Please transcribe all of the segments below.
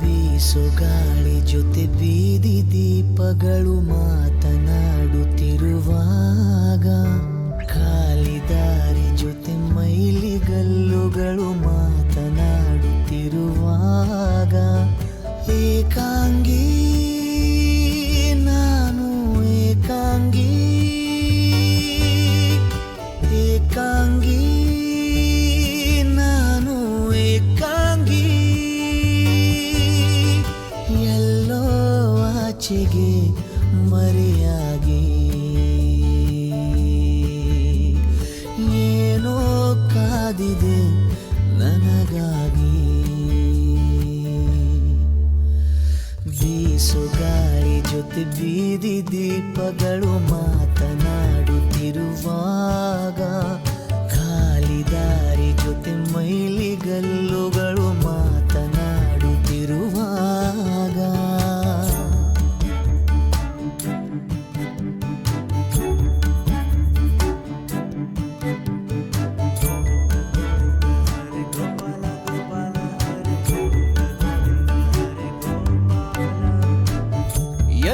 ಬೀಸು ಗಾಳಿ ಜೊತೆ ಬೀದಿ ದೀಪಗಳು ಮಾತನಾಡುತ್ತಿರುವಾಗ, ಖಾಲಿ ದಾರಿ ಜೊತೆ ಮೈಲಿಗಲ್ಲುಗಳು ಮಾತನಾಡುತ್ತಿರುವಾಗ, ಏಕಾಂಗಿ, ನಾನು ಏಕಾಂಗಿ ಏಕಾಂಗಿ. ಆಚೆಗೆ ಮರೆಯಾಗಿ. ಏನೋ ಕಾದಿದೆ ನನಗಾಗಿ. ಬೀಸು ಗಾಳಿ ಜೊತೆ ಬೀದಿ ದೀಪಗಳು ಮಾತನಾಡುತ್ತಿರುವಾಗ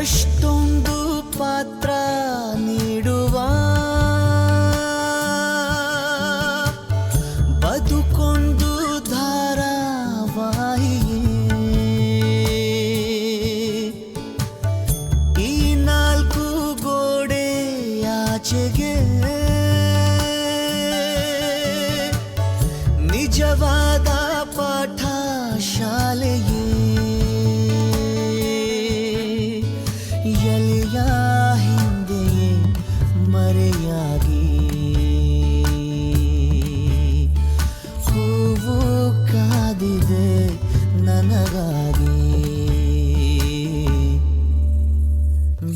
ಎಷ್ಟೊಂದು ಪಾತ್ರ ನೀಡುವ. ಬದುಕೊಂಡು ಧಾರಾವಾಹಿಯೇ. ಈ ನಾಲ್ಕು ಗೋಡೆಯಾಚೆಗೆ ನಿಜವಾದ ನನಗಾಗಿ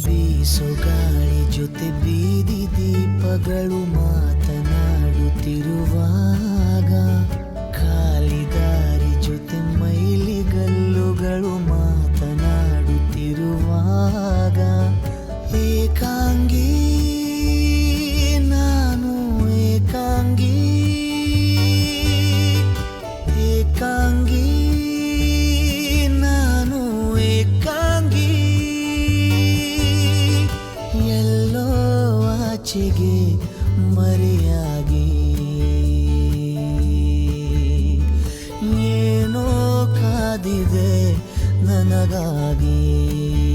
ಬೀಸು ಗಾಳಿ ಜೊತೆ ಬೀದಿ ದೀಪಗಳು ಮಾತನಾಡುತ್ತಿರುವ ಇಚ್ಛೆಗೆ ಮರೆಯಾಗಿ. ಏನೋ ಕಾದಿದೆ ನನಗಾಗಿ.